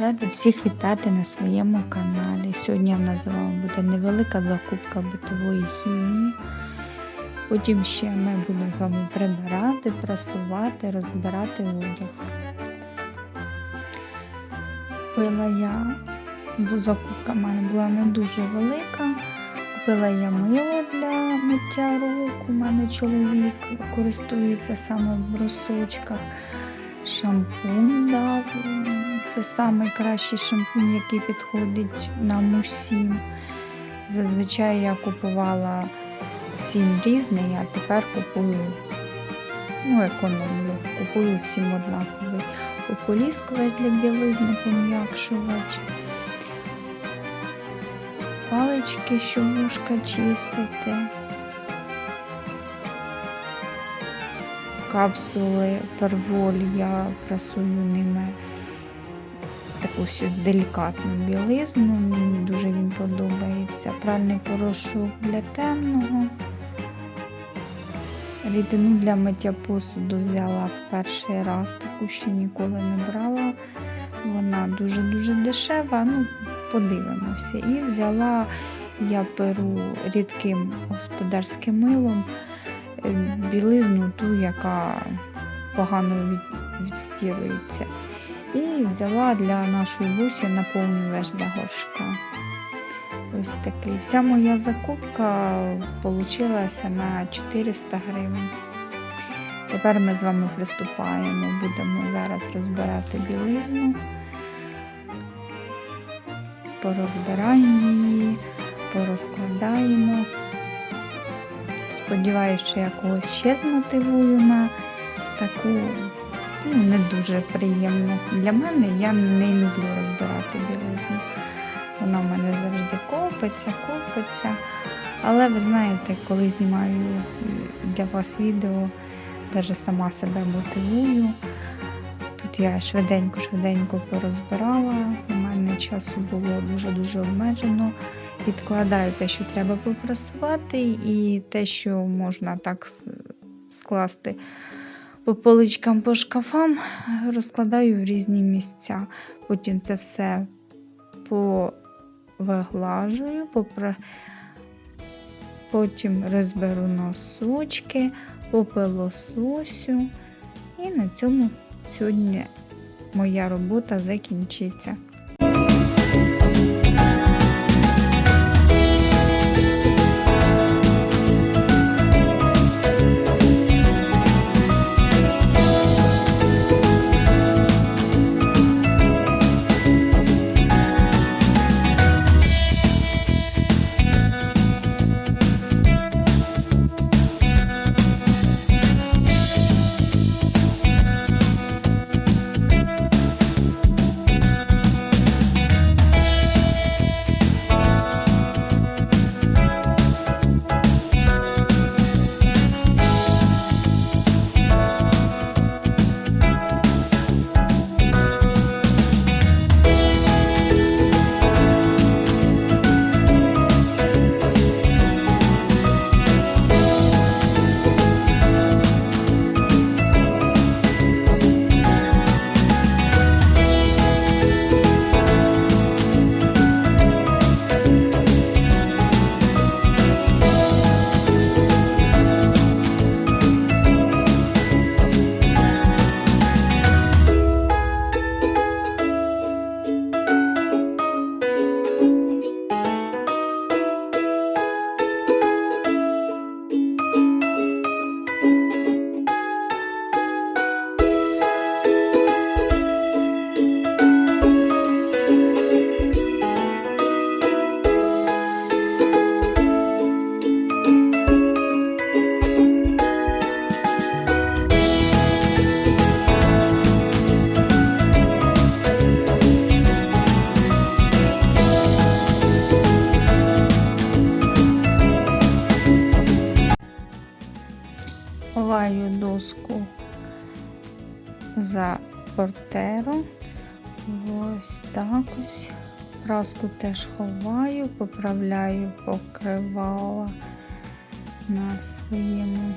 Рада всіх вітати на своєму каналі. Сьогодні в нас з вами буде невелика закупка битової хімії. Потім ще ми будемо з вами прибирати, прасувати, розбирати одяг. Купила я, бо закупка в мене була не дуже велика. Купила я мило для миття рук. У мене чоловік користується саме в брусочках. Шампунь дав. Це найкращий шампунь, який підходить нам усім. Зазвичай я купувала всім різний, а тепер купую, ну, економлю, купую всім однаковий. Ополіскувач для білизни, пом'якшувач. Палички, щоб вушка чистити. Капсули перволь я прасую ними таку делікатну білизну. Мені дуже він подобається. Пральний порошок для темного. Рідину для миття посуду взяла в перший раз, таку ще ніколи не брала. Вона дуже-дуже дешева, ну, подивимося. І взяла я перу рідким господарським милом білизну, ту, яка погано від, відстірується. І взяла для нашої бусі наповнювач для горшка. Ось такий. Вся моя закупка вийшла на 400 гривень. Тепер ми з вами приступаємо, будемо зараз розбирати білизну, порозбираємо її, порозкладаємо. Сподіваюся, що я когось ще змотивую на таку ну, не дуже приємну. Для мене я не люблю розбирати білизну. Вона в мене завжди копиться, копиться. Але ви знаєте, коли знімаю для вас відео, навіть сама себе мотивую. Тут я швиденько-швиденько порозбирала, у мене часу було дуже-дуже обмежено. Відкладаю те, що треба попрасувати, і те, що можна так скласти по поличкам, по шкафам, розкладаю в різні місця. Потім це все повиглажую, попри... потім розберу носочки, попилососю. І на цьому сьогодні моя робота закінчиться. Доску за портером. Ось так ось. Праску теж ховаю, поправляю покривала на своєму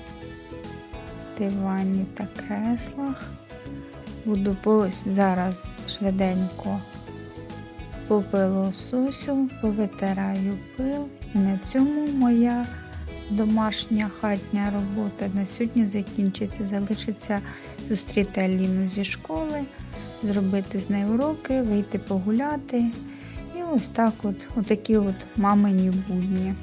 дивані та креслах. Буду ось зараз швиденько попилососю, повитираю пил. І на цьому моя домашня хатня робота на сьогодні закінчиться. Залишиться зустріти Аліну зі школи, зробити з нею уроки, вийти погуляти. І ось так от, отакі от мамині будні.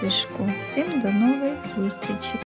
Затишку. Всім до нових зустрічей!